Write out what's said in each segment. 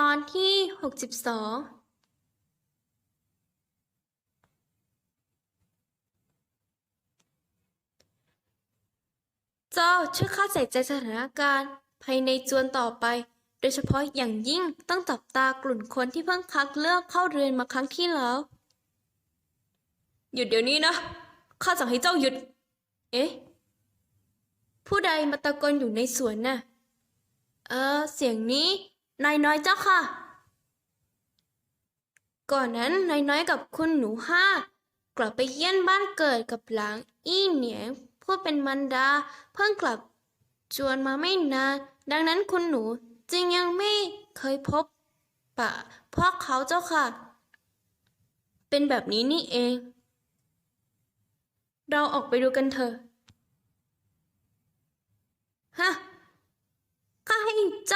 ตอนที่หกสิบสองเจ้าช่วยข้าใส่ใจสถานการณ์ ภายในจวนต่อไป โดยเฉพาะอย่างยิ่งต้องจับตากลุ่มคนที่เพิ่งคัดเลือกเข้าเรือนมาครั้งที่แล้ว หยุดเดี๋ยวนี้นะ ข้าสั่งให้เจ้าหยุด เอ๊ะ ผู้ใดมาตะโกนอยู่ในสวนน่ะ เออ เสียงนี้ นายน้อยเจ้าค่ะ ก่อนนั้นนายน้อยกับคุณหนูห้ากลับไปเยี่ยนบ้านเกิดกับหลางอี้เหนียงผู้เป็นมันดาเพิ่งกลับจวนมาไม่นาน ดังนั้นคุณหนูจึงยังไม่เคยพบปะพวกเขาเจ้าค่ะ เป็นแบบนี้นี่เอง เราออกไปดูกันเถอะฮะ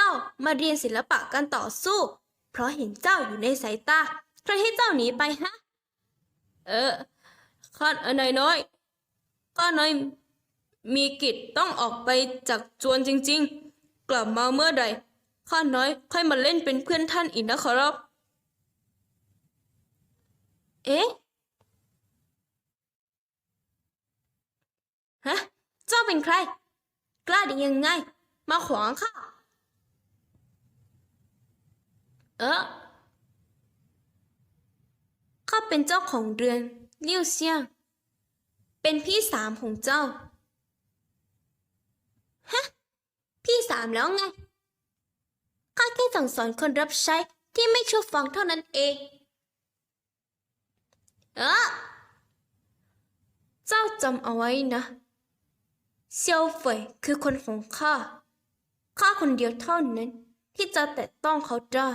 จ้ามาเรียนศิลปะการต่อสู้ เพราะเห็นเจ้าอยู่ในสายตาใครให้เจ้าหนีไปฮะ เออข้าเออยน้อยข้าน้อยมีกิจต้องออกไปจากจวนจริง ๆ กลับมาเมื่อใดข้าน้อยค่อยมาเล่นเป็นเพื่อนท่านอีกนะครับ เอ๊ะ ฮะ เจ้าเป็นใคร กล้าได้ยังไง มาขวางข้า เออข้าเป็นเจ้าของเรือนเลี่ยวเซียง เป็นพี่สามของเจ้า ฮะ พี่สามแล้วไง ข้าแค่สั่งสอนคนรับใช้ที่ไม่เชื่อฟังเท่านั้นเอง เออเจ้าจำเอาไว้นะ เซียวเฟยคือคนของข้า ข้าคนเดียวเท่านั้นที่จะแตะต้องเขาได้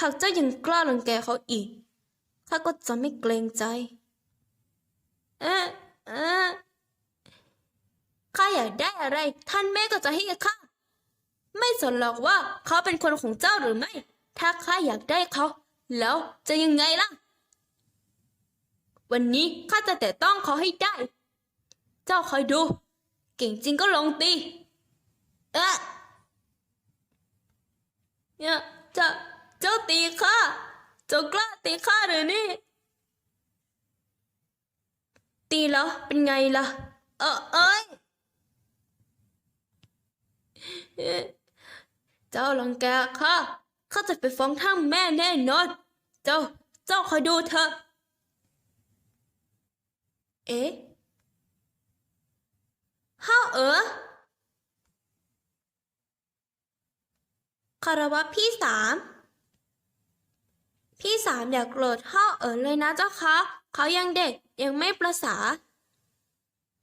หากเจ้ายังกล้ารังแกเขาอีก ข้าก็จะไม่เกรงใจ เอ๊ะเอ๊ะข้าอยากได้อะไร ท่านแม่ก็จะให้กับข้า ไม่สนหรอกว่าเขาเป็นคนของเจ้าหรือไม่ ถ้าข้าอยากได้เขา แล้วจะยังไงล่ะ วันนี้ข้าจะแต่ต้องเขาให้ได้ เจ้าคอยดู เก่งจริงก็ลองตี เอ๊ะเนี่ยเจ้า เจ้าตีข้าเจ้ากล้าตีข้าหรือนี่ ตีแล้วเป็นไงล่ะ เออเอ้ย เจ้าลังแกข้าข้าจะไปฟ้องท่านแม่แน่นอน เจ้า เจ้าคอยดูเถอะเอ๊ะห้าเออคารวะพี่สาม พี่สามอย่าโกรธห้าเอ๋อเลยนะเจ้าคะเขายังเด็กยังไม่ประสา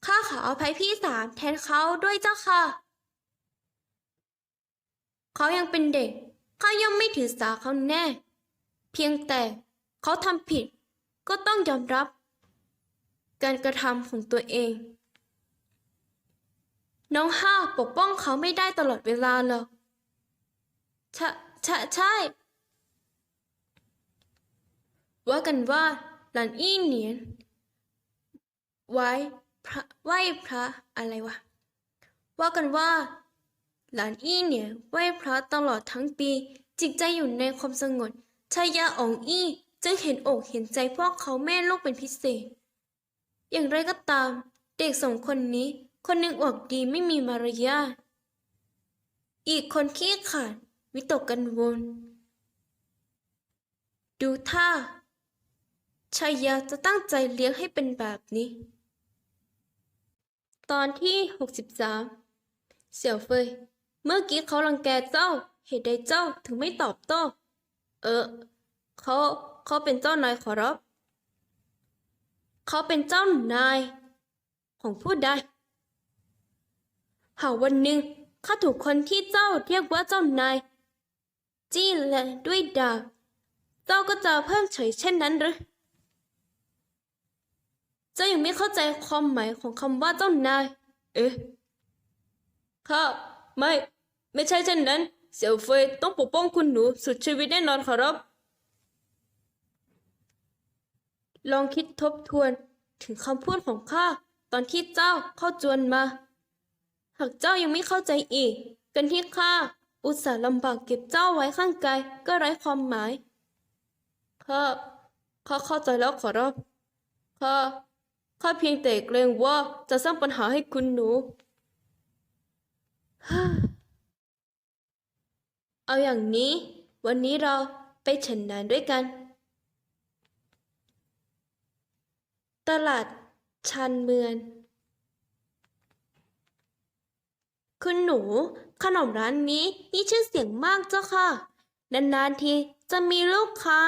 ข้าขออภัยพี่สามแทนเขาด้วยเจ้าค่ะ เขายังเป็นเด็กข้าย่อมไม่ถือสาเขาแน่ เพียงแต่เขาทำผิดก็ต้องยอมรับ การกระทำของตัวเอง น้องห้าปกป้องเขาไม่ได้ตลอดเวลาหรอกช่ใช่ใช่ ว่ากันว่าหลานอี้เหนียน ไว้พระไหว้พระอะไรวะ ว่ากันว่า หลานอี้เนียนไหว้พระตลอดทั้งปี จิตใจอยู่ในความสงบชายาองอี้จึงเห็นอกเห็นใจพวกเขาแม่ลูกเป็นพิเศษ อย่างไรก็ตาม เด็กสองคนนี้ คนหนึ่งอวกดีไม่มีมารยาทอีกคนขี้ขาดวิตกกังวลดูท่า ชายาจะตั้งใจเลี้ยงให้เป็นแบบนี้ ตอนที่ 63 เสี่ยวเฟย เมื่อกี้เขารังแกเจ้า เหตุใดเจ้าถึงไม่ตอบโต้ เออ เขาเขาเป็นเจ้านายขอรับ เขาเป็นเจ้านาย ของผู้ใดหากวันหนึ่งข้าถูกคนที่เจ้าเรียกว่าเจ้านาย จี้และด้วยดาบเจ้าก็จะเพิ่มเฉยเช่นนั้นหรือ เจ้ายังไม่เข้าใจความหมายของคำว่าเจ้านาย เอ๊ะข้าไม่ ไม่ใช่เช่นนั้น เสี่ยวเฟยต้องปกป้องคุณหนูสุดชีวิตแน่นอนขอรับ ลองคิดทบทวนถึงคำพูดของข้าตอนที่เจ้าเข้าจวนมา หากเจ้ายังไม่เข้าใจอีก กันที่ข้าอุตส่าห์ลำบากเก็บเจ้าไว้ข้างกายก็ไร้ความหมายข้าข้าเข้าใจแล้วขอรับข้า ข้าเพียงแต่เกรงว่าจะสร้างปัญหาให้คุณหนู เอาอย่างนี้ วันนี้เราไปฉันนานด้วยกัน ตลาดชันเมืองคุณหนู ขนมร้านนี้มีชื่อเสียงมากเจ้าค่ะ นานๆทีจะมีลูกค้า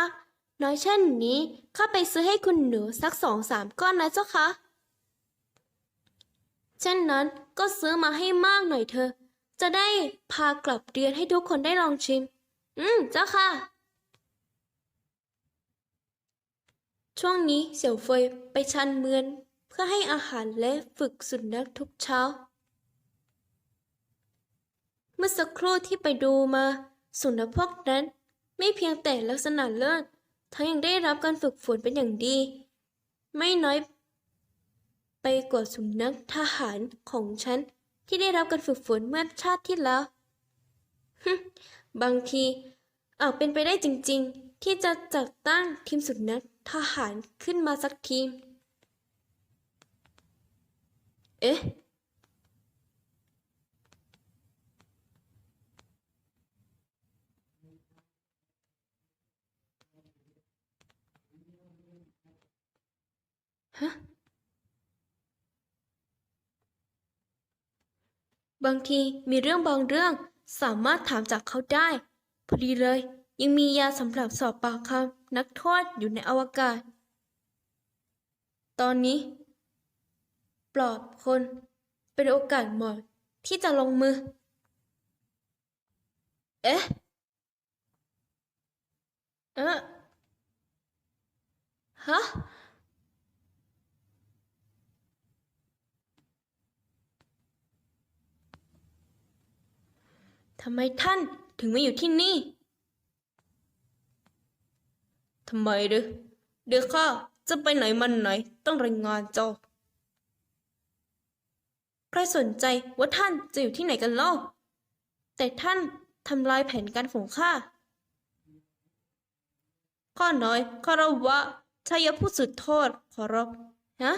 น้อยเช่นนี้ข้าไปซื้อให้คุณหนูสักสองสามก้อนนะเจ้าคะเช่นนั้นก็ซื้อมาให้มากหน่อยเถอะ จะได้พากลับเรียนให้ทุกคนได้ลองชิม อืม เจ้าค่ะ ช่วงนี้เสี่ยวเฟยไปชันเมืองเพื่อให้อาหารและฝึกสุนัขทุกเช้า เมื่อสักครู่ที่ไปดูมา สุนัขพวกนั้น ไม่เพียงแต่ลักษณะเลิศ ทั้งยังได้รับการฝึกฝนเป็นอย่างดี ไม่น้อยไปกว่าสุนัขทหารของฉันที่ได้รับการฝึกฝนเมื่อชาติที่แล้ว บางทีอาจเป็นไปได้จริงๆ ที่จะจัดตั้งทีมสุนัขทหารขึ้นมาสักทีม เอ๊ะ ฮะ บางทีมีเรื่องบางเรื่องสามารถถามจากเขาได้ พอดีเลย ยังมียาสำหรับสอบปากคำนักโทษอยู่ในอวกาศ ตอนนี้ ปลอดคน เป็นโอกาสเหมาะที่จะลงมือ เอ๊ะ เอ๊ะฮะ ทำไมท่านถึงมาอยู่ที่นี่ทำไมหรือเดี๋ยวข้าจะไปไหนมันไหนต้องรายงานเจ้า ใครสนใจว่าท่านจะอยู่ที่ไหนกันเล่า แต่ท่านทำลายแผนการของข้า ข้าน้อยคารวะชายผู้สุดโทษขอรับฮะ